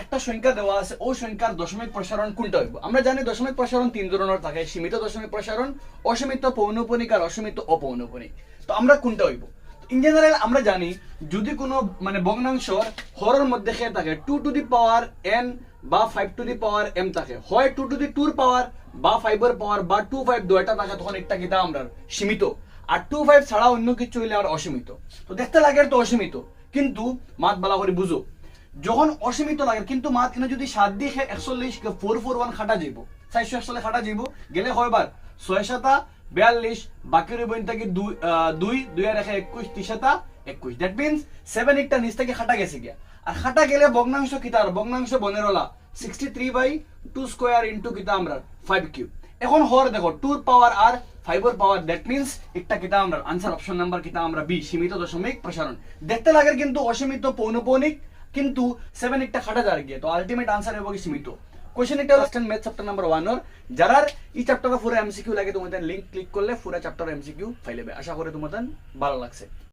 একটা সংখ্যা দেওয়া আছে, ও সংখ্যার দশমিক প্রসারণ কোনটা হইব? আমরা জানি দশমিক প্রসারণ তিন ধরনের থাকে, সীমিত দশমিক প্রসারণ, অসীমিত পৌনপনিক আর অসীমিত অপৌনপনিক। তো আমরা কোনটা হইব? ইন জেনারেল আমরা জানি, যদি কোনো মানে ভগ্নাংশর হরের মধ্যে খেয়ে থাকে two to the power N বা five to the power M থাকে। হয় টু টু দি টুর পাওয়ার বা ফাইভের পাওয়ার বা টু ফাইভ দুইটা থাকে, তখন একটা কিতা আমরা সীমিত। আর টু ফাইভ ছাড়া অন্য কিছু হইলে আর অসীমিত। তো দেখতে লাগে তো অসীমিত। কিন্তু মাত বালা করে বুঝো। যখন অসীমিত লাগে, কিন্তু মাত কিনা যদি সাত দিয়ে একচল্লিশ ফোর ফোর ওয়ান খাটা যাইব, চারশো একচল্লিশ খাটা যাইব, গেলে হয়বার ছয় সাতা, বিয়াল্লিশ, বাকি রইব থাকি দুই দুই আর একে একুশ তিসাতা একুশ। দ্যাট মিনস সেভেন এইটটা নিচ থেকে খাটা গেছে গিয়া। আর খাটা গেলে ভগ্নাংশ কিতা আর ভগ্নাংশ বনেরলা sixty three by two square into কিতা আমরা? ফাইভ কিউব এখন হর দেখো টুর পাওয়ার আর ফাইভের পাওয়ার দ্যাট মিনস একটা কিতা আমরা? আনসার অপশন নাম্বার কিতা আমরা? বি সীমিত দশমিক প্রসারণ। দেখতে লাগে কিন্তু অসীমিত পৌনপৌনিক কিন্তু সেভেন একটা খাটা যার গিয়ে, তো আলটিমেট আনসার হবে কি সীমিত। কোশ্চেন এটা last math chapter number one ওর যারা এই চ্যাপ্টার পুরো এমসিকিউ লাগে, তোমাদের লিঙ্ক ক্লিক করলে পুরো চ্যাপ্টার এমসিকিউ ফাইলেবে আশা করি তোমাদের ভালো লাগছে।